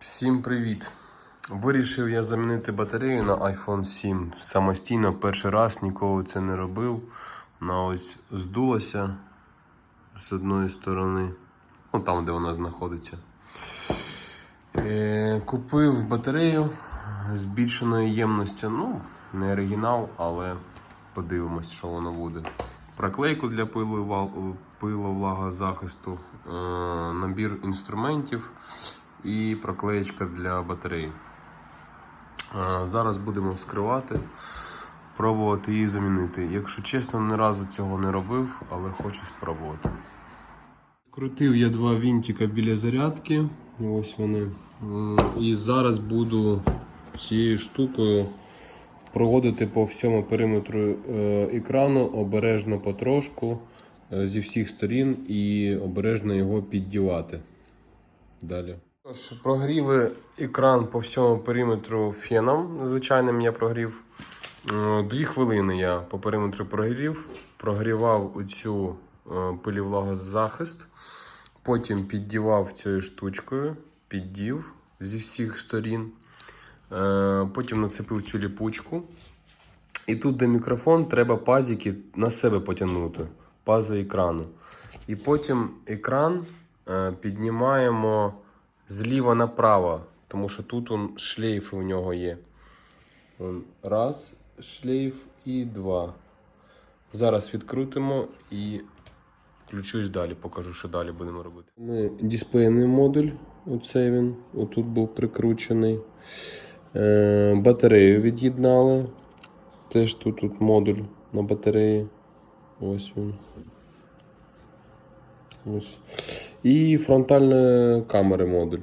Всім привіт! Вирішив я замінити батарею на iPhone 7 самостійно. Перший раз ніколи це не робив. Вона ось здулася з одної сторони, ну там, де вона знаходиться. Е, купив батарею збільшеної ємності. Ну, не оригінал, але подивимось, що воно буде. Проклейку для пиловлагозахисту, е, набір інструментів і проклеєчка для батареї. Зараз будемо вскривати, пробувати її замінити. Якщо чесно, ні разу цього не робив, але хочу спробувати. Крутив я два вінтика біля зарядки. Ось вони. І зараз буду цією штукою проводити по всьому периметру е, екрану обережно потрошку е, зі всіх сторін і обережно його піддівати. Далі. Тож, прогріли екран по всьому периметру феном. Звичайним я прогрів. Дві хвилини я по периметру прогрів, прогрівав оцю е, пилівлагозахист, потім піддівав цією штучкою, піддів зі всіх сторін. Е, Потім нацепив цю ліпучку. І тут, де мікрофон, треба пазики на себе потягнути, пази екрану. І потім екран е, піднімаємо зліва направо, тому що тут он, шлейфи у нього є. Он, раз, шлейф і два. Зараз відкрутимо і включусь далі, покажу, що далі будемо робити. Ми дисплейний модуль, оцей він, отут був прикручений. Е, батарею від'єднали. Теж тут, тут модуль на батареї. Ось він. Ось. І фронтальної камери модуль.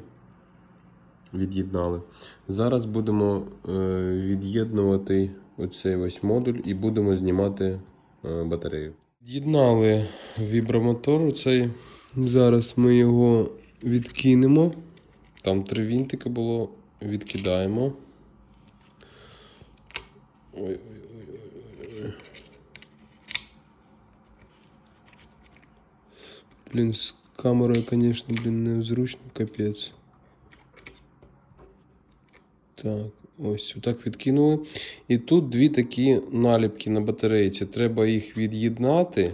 Від'єднали. Зараз будемо е, від'єднувати оцей ось модуль і будемо знімати е, батарею. Від'єднали вібромотор. Оцей. Зараз ми його відкинемо. Там три вінтики було. Відкидаємо. Ой-ой-ой. Блін, з камерою, звісно, блін, незручно, капець. Так, ось отак відкинули. І тут дві такі наліпки на батарейці. Треба їх від'єднати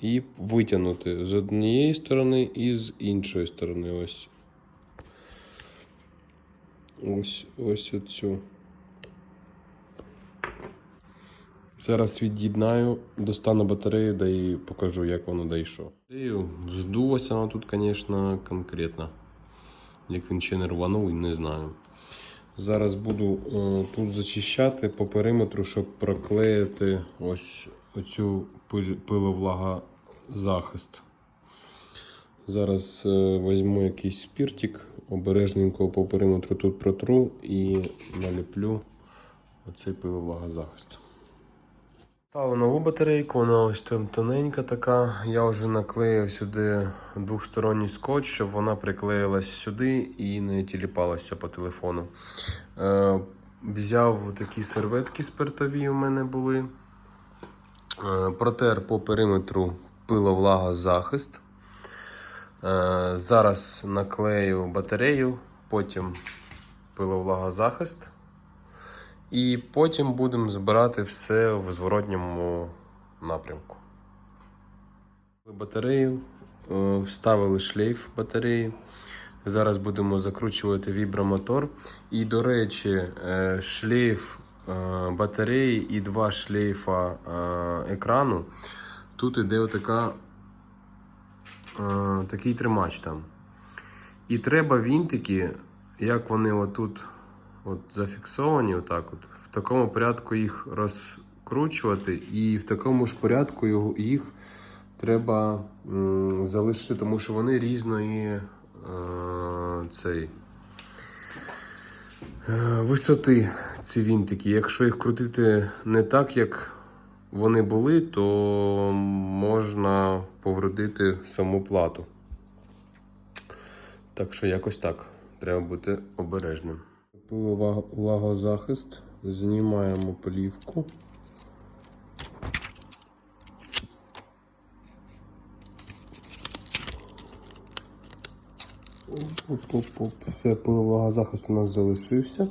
і витягнути з однієї сторони і з іншої сторони. Ось. Ось ось оцю. Зараз від'єднаю, достану батарею да і покажу, як воно. Батарею Здулося воно тут, звісно, конкретно. Як він ще не рванув, не знаю. Зараз буду е, тут зачищати по периметру, щоб проклеїти ось оцю пиловлагозахист. Зараз е, візьму якийсь спіртик, обережненько по периметру тут протру і наліплю оцей пиловлагозахист. Ставлю нову батарейку, вона ось тоненька така. Я вже наклеїв сюди двохсторонній скотч, щоб вона приклеїлась сюди і не тіліпалася по телефону. Е, взяв такі серветки спиртові у мене були. Е, протер по периметру пиловлагозахист. Е, зараз наклею батарею, потім пиловлагозахист. І потім будемо збирати все в зворотньому напрямку. Батарею, е, вставили шлейф батареї. Зараз будемо закручувати вібромотор. І, до речі, е, шлейф е, батареї і два шлейфа екрану. Тут іде отака, такий тримач там. І треба вінтики, як вони отут от зафіксовані, отак от, в такому порядку їх розкручувати, і в такому ж порядку їх треба м, залишити, тому що вони різної е, цей, е, висоти ці вінтики. Якщо їх крутити не так, як вони були, то можна повредити саму плату. Так що якось так. Треба бути обережним. Пиловлагозахист. Знімаємо плівку. Оп. Оп-оп-оп. Все, пиловлагозахист у нас залишився.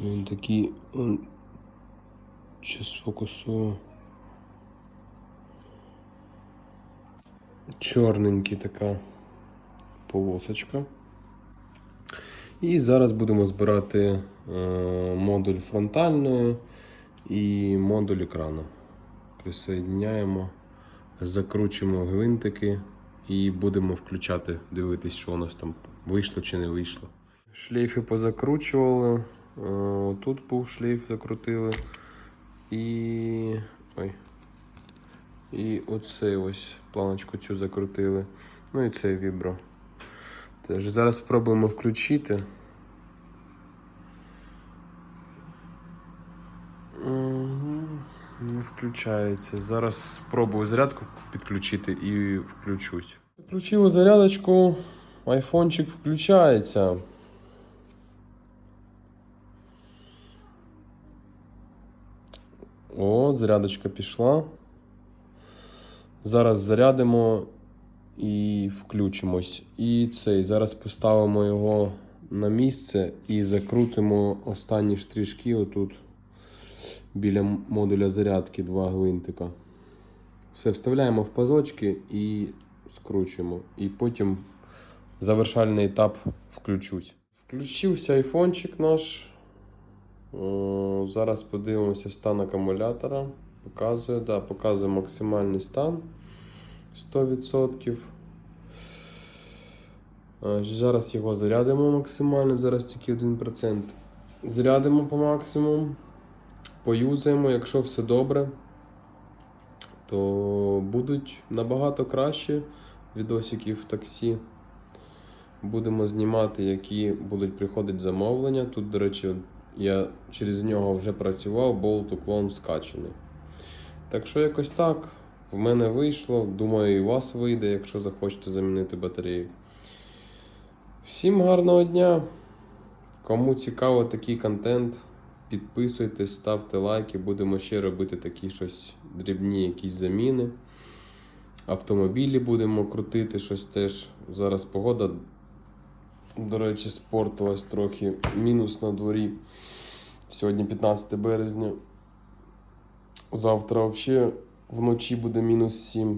Він такий. Он... Щас сфокусую. Чорненький така полосочка. І зараз будемо збирати е, модуль фронтальної і модуль екрану. Присоединяємо, закручуємо гвинтики і будемо включати, дивитись, що у нас там вийшло чи не вийшло. Шлейфи позакручували. Е, Тут був шлейф, закрутили. І. Ой. І оцей ось планочку цю закрутили. Ну і цей вібро. Теж зараз спробуємо включити. Не включається. Зараз спробую зарядку підключити і включусь. Підключили зарядочку, айфончик включається. О, зарядочка пішла. Зараз зарядимо і включимось. І цей зараз поставимо його на місце і закрутимо останні штришки отут біля модуля зарядки два гвинтика. Все вставляємо в пазочки і скручуємо. І потім завершальний етап включусь. Включився айфончик наш. Зараз подивимося стан акумулятора. Показує, да, показує максимальний стан 100%. Е, Зараз його зарядимо максимально, зараз тільки 1%. Зарядимо по максимуму, поюзаємо, якщо все добре, то будуть набагато краще відосики в таксі. Будемо знімати, які будуть приходити замовлення. Тут, до речі, я через нього вже працював, болт уклон скачаний. Так що якось так. В мене вийшло. Думаю, і у вас вийде, якщо захочете замінити батарею. Всім гарного дня! Кому цікаво такий контент, підписуйтесь, ставте лайки, будемо ще робити такі щось дрібні якісь заміни. Автомобілі будемо крутити щось теж. Зараз погода, до речі, спортилась трохи. Мінус на дворі. Сьогодні 15 березня. Завтра взагалі вночі буде мінус 7.